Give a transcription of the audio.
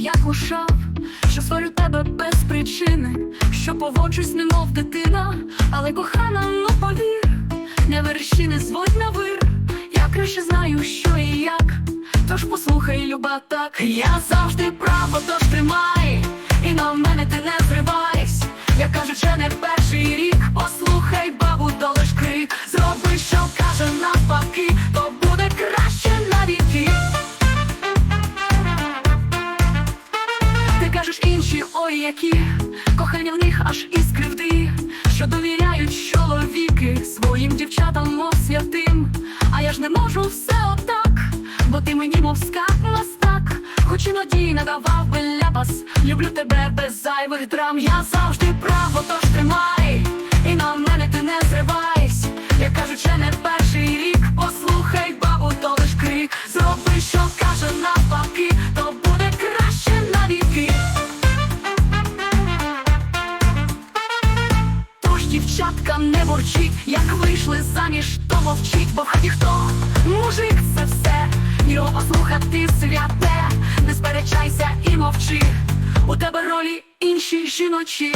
як лушав, що сварю тебе без причини, що поводжусь, немов дитина, але кохана, ну повір, не верші, не зводь на вир. Я краще знаю, що і як, тож послухай, люба, так. Я завжди право, тож тримай, і на мене ти не зривайся, я кажу, що не перший інші, ой, які кохання в них аж із кривди, що довіряють чоловіки своїм дівчатам, мов святим. А я ж не можу все отак, бо ти мені мов скак мастак, хоч іноді надавав би ляпас. Люблю тебе без зайвих драм. Я завжди право, дівчатка, не борчіть, як вийшли заміж, то мовчить, бо в хаті хто мужик це все, його послухати святе, не сперечайся і мовчи. У тебе ролі інші жіночі.